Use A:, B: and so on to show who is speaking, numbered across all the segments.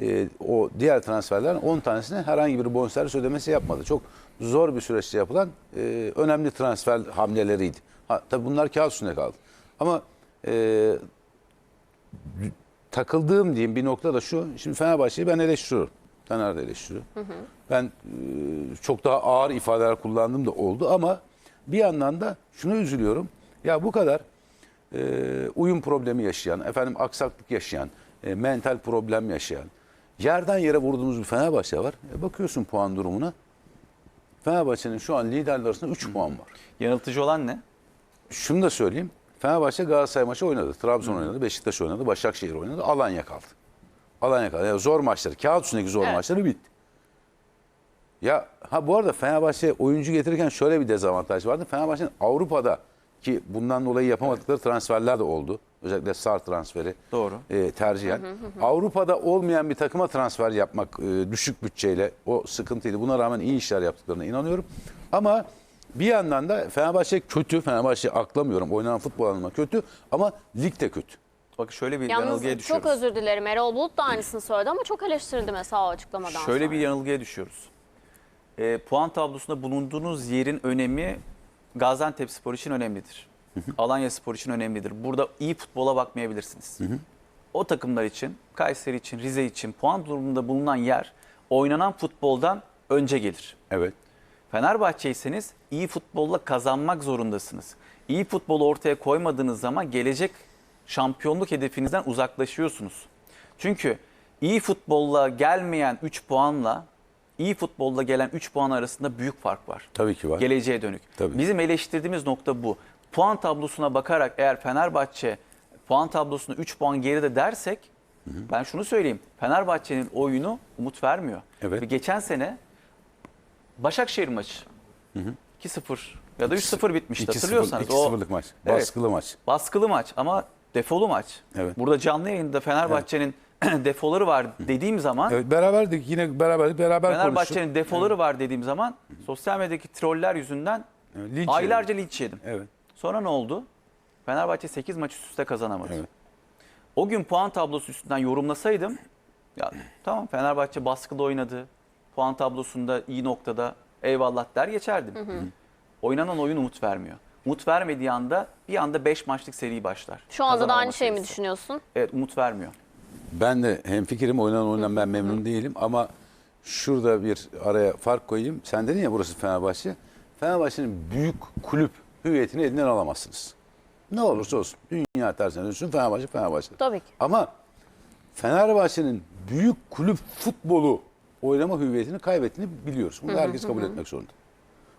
A: e, o diğer transferlerin 10 tanesine herhangi bir bonservis ödemesi yapmadı. Çok zor bir süreçte yapılan e, önemli transfer hamleleriydi. Ha, tabii bunlar kağıt üstünde kaldı. Ama e, takıldığım diyeyim bir nokta da şu. Şimdi Fenerbahçe'yi ben eleştiriyorum. Taner de eleştiriyor. Ben e, çok daha ağır ifadeler kullandığım da oldu ama bir yandan da şunu üzülüyorum. Ya bu kadar e, uyum problemi yaşayan, efendim aksaklık yaşayan, e, mental problem yaşayan, yerden yere vurduğumuz bir Fenerbahçe var. E, bakıyorsun puan durumuna. Fenerbahçe'nin şu an liderler arasında 3 puan var.
B: Yanıltıcı olan ne?
A: Şunu da söyleyeyim. Fenerbahçe Galatasaray maçı oynadı. Trabzon oynadı, Beşiktaş oynadı, Başakşehir oynadı. Alanya kaldı. Alanya kaldı. Yani zor maçları, kağıt üstündeki zor
C: Evet.
A: maçları bitti. Ya ha bu arada Fenerbahçe oyuncu getirirken şöyle bir dezavantaj vardı. Fenerbahçe'nin Avrupa'da ki bundan dolayı yapamadıkları transferler de oldu. Özellikle Sar transferi
B: Doğru.
A: e, tercihen. Avrupa'da olmayan bir takıma transfer yapmak e, düşük bütçeyle o sıkıntıydı. Buna rağmen iyi işler yaptıklarına inanıyorum. Ama bir yandan da Fenerbahçe kötü. Fenerbahçe aklamıyorum. Oynanan futbol anlamında kötü ama lig de kötü.
B: Bak şöyle bir
C: Yalnız
B: yanılgıya
C: çok
B: düşüyoruz.
C: özür dilerim. Erol Bulut da aynısını söyledi ama çok eleştirildi mesela o açıklamadan
B: Şöyle
C: sonra.
B: bir yanılgıya düşüyoruz. E, puan tablosunda bulunduğunuz yerin önemi Gaziantep Spor için önemlidir. Alanya Spor için önemlidir. Burada iyi futbola bakmayabilirsiniz. O takımlar için, Kayseri için, Rize için puan durumunda bulunan yer oynanan futboldan önce gelir.
A: Evet.
B: Fenerbahçeyseniz iyi futbolla kazanmak zorundasınız. İyi futbolu ortaya koymadığınız zaman gelecek şampiyonluk hedefinizden uzaklaşıyorsunuz. Çünkü iyi futbolla gelmeyen 3 puanla iyi futbolla gelen 3 puan arasında büyük fark var.
A: Tabii ki var.
B: Geleceğe dönük.
A: Tabii.
B: Bizim eleştirdiğimiz nokta bu. Puan tablosuna bakarak eğer Fenerbahçe puan tablosunda 3 puan geride dersek ben şunu söyleyeyim. Fenerbahçe'nin oyunu umut vermiyor.
A: Evet.
B: Ve geçen sene Başakşehir maçı 2-0 ya da 3-0 bitmişti
A: 2-0
B: hatırlıyorsanız. O
A: 2-0'lık maç.
B: Evet.
A: Baskılı maç.
B: baskılı maç ama defolu maç.
A: Evet.
B: Burada canlı yayında Fenerbahçe'nin defoları var dediğim zaman
A: Evet beraberdik yine beraberdik beraber.
B: Fenerbahçe'nin defoları var dediğim zaman sosyal medyadaki troller yüzünden
A: Evet, linç
B: aylarca linç yedim.
A: Evet.
B: Sonra ne oldu? Fenerbahçe 8 maç üst üste kazanamadı.
A: Evet.
B: O gün puan tablosu üstünden yorumlasaydım ya tamam Fenerbahçe baskıda oynadı. Puan tablosunda iyi noktada eyvallah der geçerdim. Oynanan oyun umut vermiyor. Umut vermediği anda bir anda 5 maçlık seri başlar.
C: Şu anda da aynı şeyi mi
B: serisi.
C: düşünüyorsun?
B: Evet umut vermiyor.
A: Ben de hemfikirim oynanan oyundan ben memnun değilim ama şurada bir araya fark koyayım. Sen dedin ya burası Fenerbahçe. Fenerbahçe'nin büyük kulüp hüviyetini elinden alamazsınız. Ne olursa olsun. Dünya tersine dönsün Fenerbahçe Fenerbahçe.
C: Tabii ki.
A: Ama Fenerbahçe'nin büyük kulüp futbolu oynama hüviyetini kaybettiğini biliyoruz. Bunu herkes kabul etmek zorunda.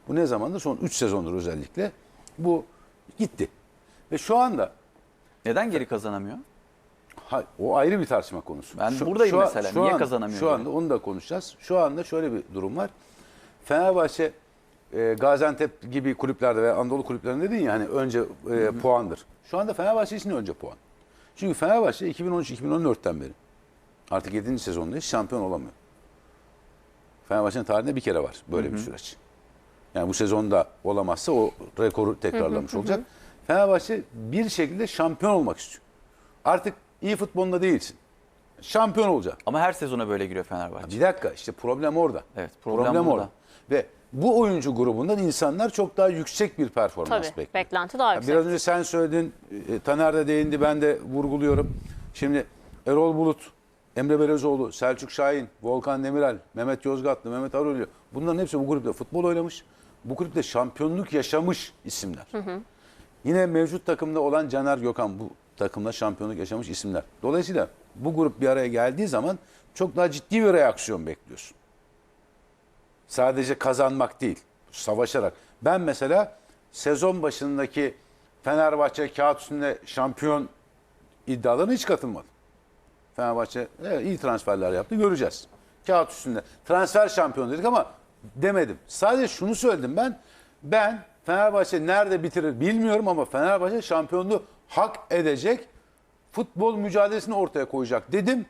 A: Bu ne zamandır? Son 3 sezondur özellikle. Bu gitti. Ve şu anda
B: Neden geri kazanamıyor?
A: Ha, o ayrı bir tartışma konusu.
B: Ben buradayım
A: an-
B: mesela. Niye
A: an-
B: kazanamıyor
A: Şu
B: yani?
A: anda onu da konuşacağız. Şu anda şöyle bir durum var. Fenerbahçe, e, Gaziantep gibi kulüplerde ve Anadolu kulüplerinde dedin ya hani önce e, puandır. Şu anda Fenerbahçe için önce puan. Çünkü Fenerbahçe 2013-2014'ten beri artık 7. sezondayız şampiyon olamıyor. Fenerbahçe'nin tarihinde bir kere var böyle bir süreç. Yani bu sezonda olamazsa o rekoru tekrarlamış olacak. Fenerbahçe bir şekilde şampiyon olmak istiyor. Artık iyi futbolunda değilsin. Şampiyon olacak.
B: Ama her sezona böyle giriyor Fenerbahçe.
A: Bir dakika işte problem orada.
B: Evet, problem burada.
A: Ve bu oyuncu grubundan insanlar çok daha yüksek bir performans
C: Tabii.
A: bekliyor.
C: Beklenti daha yüksek.
A: Biraz önce sen söyledin, e, Taner de değindi, ben de vurguluyorum. Şimdi Erol Bulut, Emre Belezoğlu, Selçuk Şahin, Volkan Demirel, Mehmet Yozgatlı, Mehmet Arulio bunların hepsi bu kulüpte futbol oynamış. Bu kulüpte şampiyonluk yaşamış isimler. Yine mevcut takımda olan Caner Gökhan bu takımda şampiyonluk yaşamış isimler. Dolayısıyla bu grup bir araya geldiği zaman çok daha ciddi bir reaksiyon bekliyorsun. Sadece kazanmak değil, savaşarak. Ben mesela sezon başındaki Fenerbahçe kağıt üstünde şampiyon iddialarına hiç katılmadım. Fenerbahçe evet, iyi transferler yaptı göreceğiz. Kağıt üstünde. Transfer şampiyonu dedik ama demedim. Sadece şunu söyledim ben. Ben Fenerbahçe nerede bitirir bilmiyorum ama Fenerbahçe şampiyonluğu hak edecek futbol mücadelesini ortaya koyacak dedim.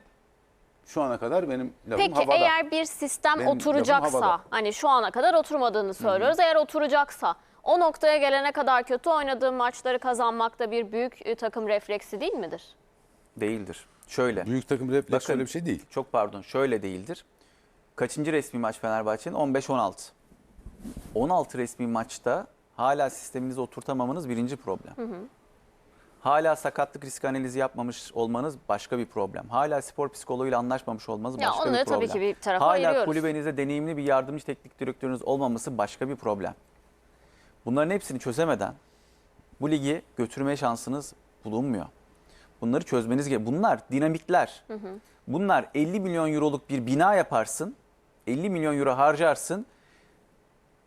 A: Şu ana kadar benim lafım
C: Peki
A: havada.
C: eğer bir sistem
A: Benim lafım
C: oturacaksa,
A: havada.
C: hani şu ana kadar oturmadığını söylüyoruz. Eğer oturacaksa o noktaya gelene kadar kötü oynadığı maçları kazanmak da bir büyük e, takım refleksi değil midir?
B: Değildir. Şöyle.
A: Büyük takım refleks
B: Bakın,
A: öyle bir şey değil.
B: Çok pardon şöyle değildir. Kaçıncı resmi maç Fenerbahçe'nin? 15-16. 16 resmi maçta hala sisteminizi oturtamamanız birinci problem. Hala sakatlık risk analizi yapmamış olmanız başka bir problem. Hala spor psikoloğuyla anlaşmamış olmanız
C: Ya
B: başka bir
C: onları
B: problem.
C: tabii ki bir tarafa
B: Hala
C: ayırıyoruz.
B: kulübenizde deneyimli bir yardımcı teknik direktörünüz olmaması başka bir problem. Bunların hepsini çözemeden bu ligi götürme şansınız bulunmuyor. Bunları çözmeniz gerekiyor. Bunlar dinamikler. Bunlar 50 milyon euroluk bir bina yaparsın. 50 milyon euro harcarsın.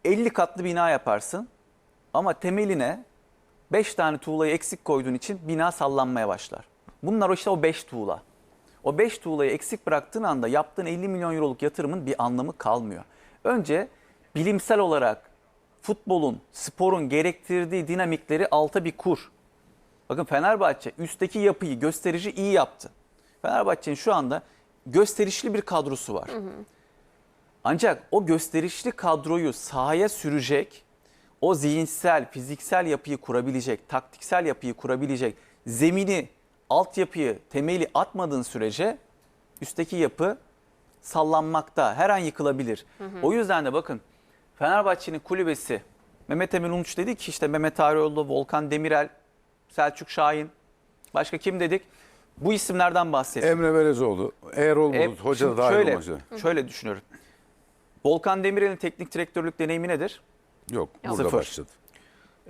B: 50 katlı bina yaparsın. Ama temeline 5 tane tuğlayı eksik koyduğun için bina sallanmaya başlar. Bunlar işte o 5 tuğla. O 5 tuğlayı eksik bıraktığın anda yaptığın 50 milyon euroluk yatırımın bir anlamı kalmıyor. Önce bilimsel olarak futbolun, sporun gerektirdiği dinamikleri alta bir kur. Bakın Fenerbahçe üstteki yapıyı gösterici iyi yaptı. Fenerbahçe'nin şu anda gösterişli bir kadrosu var. Ancak o gösterişli kadroyu sahaya sürecek, o zihinsel, fiziksel yapıyı kurabilecek, taktiksel yapıyı kurabilecek, zemini, altyapıyı, temeli atmadığın sürece üstteki yapı sallanmakta, her an yıkılabilir. O yüzden de bakın Fenerbahçe'nin kulübesi Mehmet Emin Uluç dedi ki işte Mehmet Ağaroğlu, Volkan Demirel, Selçuk Şahin, başka kim dedik? Bu isimlerden bahsettik.
A: Emre Belezoğlu, Erol
B: E,
A: Bulut, hoca da dahil
B: şöyle. Şöyle düşünüyorum. Volkan Demirel'in teknik direktörlük deneyimi nedir?
A: Yok, burada
B: Sıfır.
A: başladı.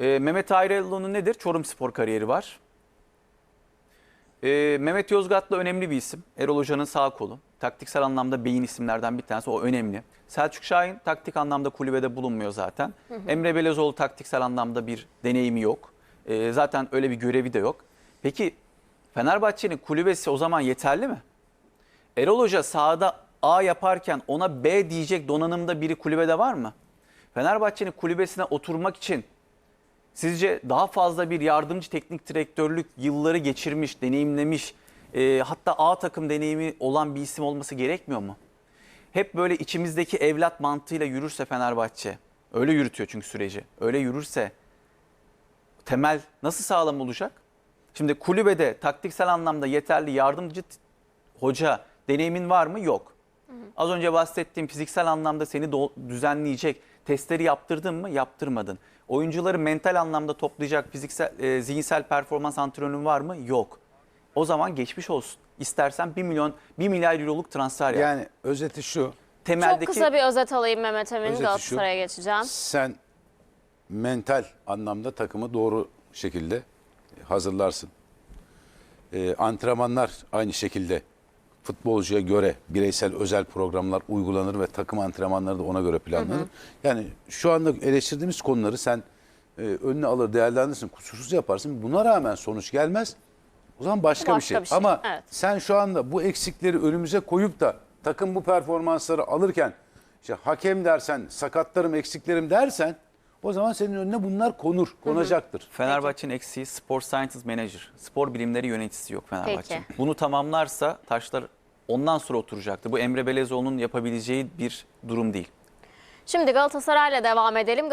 B: Ee, Mehmet Ayrılıoğlu'nun nedir? Çorum Spor kariyeri var. Ee, Mehmet Yozgatlı önemli bir isim. Erol Hoca'nın sağ kolu. Taktiksel anlamda beyin isimlerden bir tanesi. O önemli. Selçuk Şahin taktik anlamda kulübede bulunmuyor zaten. Emre Belezoğlu taktiksel anlamda bir deneyimi yok. Ee, zaten öyle bir görevi de yok. Peki Fenerbahçe'nin kulübesi o zaman yeterli mi? Erol Hoca sahada A yaparken ona B diyecek donanımda biri kulübede var mı? Fenerbahçe'nin kulübesine oturmak için sizce daha fazla bir yardımcı teknik direktörlük yılları geçirmiş, deneyimlemiş, e, hatta A takım deneyimi olan bir isim olması gerekmiyor mu? Hep böyle içimizdeki evlat mantığıyla yürürse Fenerbahçe, öyle yürütüyor çünkü süreci, öyle yürürse temel nasıl sağlam olacak? Şimdi kulübede taktiksel anlamda yeterli yardımcı hoca deneyimin var mı? Yok. Az önce bahsettiğim fiziksel anlamda seni do- düzenleyecek testleri yaptırdın mı? Yaptırmadın. Oyuncuları mental anlamda toplayacak fiziksel e, zihinsel performans antrenörün var mı? Yok. O zaman geçmiş olsun. İstersen 1 milyon 1 milyar euroluk transfer yap.
A: Yani özeti şu,
B: Temeldeki
C: Çok kısa bir özet alayım Mehmet Emin. Galatasaray'a geçeceğim.
A: sen mental anlamda takımı doğru şekilde hazırlarsın. Ee, antrenmanlar aynı şekilde futbolcuya göre bireysel özel programlar uygulanır ve takım antrenmanları da ona göre planlanır. Yani şu anda eleştirdiğimiz konuları sen e, önüne alır değerlendirirsin, kusursuz yaparsın. Buna rağmen sonuç gelmez. O zaman başka, bir,
C: Başka
A: şey.
C: bir şey,
A: Ama
C: evet.
A: sen şu anda bu eksikleri önümüze koyup da takım bu performansları alırken işte hakem dersen, sakatlarım, eksiklerim dersen o zaman senin önüne bunlar konur, konacaktır.
B: Fenerbahçe'nin eksiği Spor Sciences Manager. Spor bilimleri yöneticisi yok Fenerbahçe'nin. Bunu tamamlarsa taşlar ondan sonra oturacaktı. Bu Emre Belezoğlu'nun yapabileceği bir durum değil.
C: Şimdi Galatasaray'la devam edelim.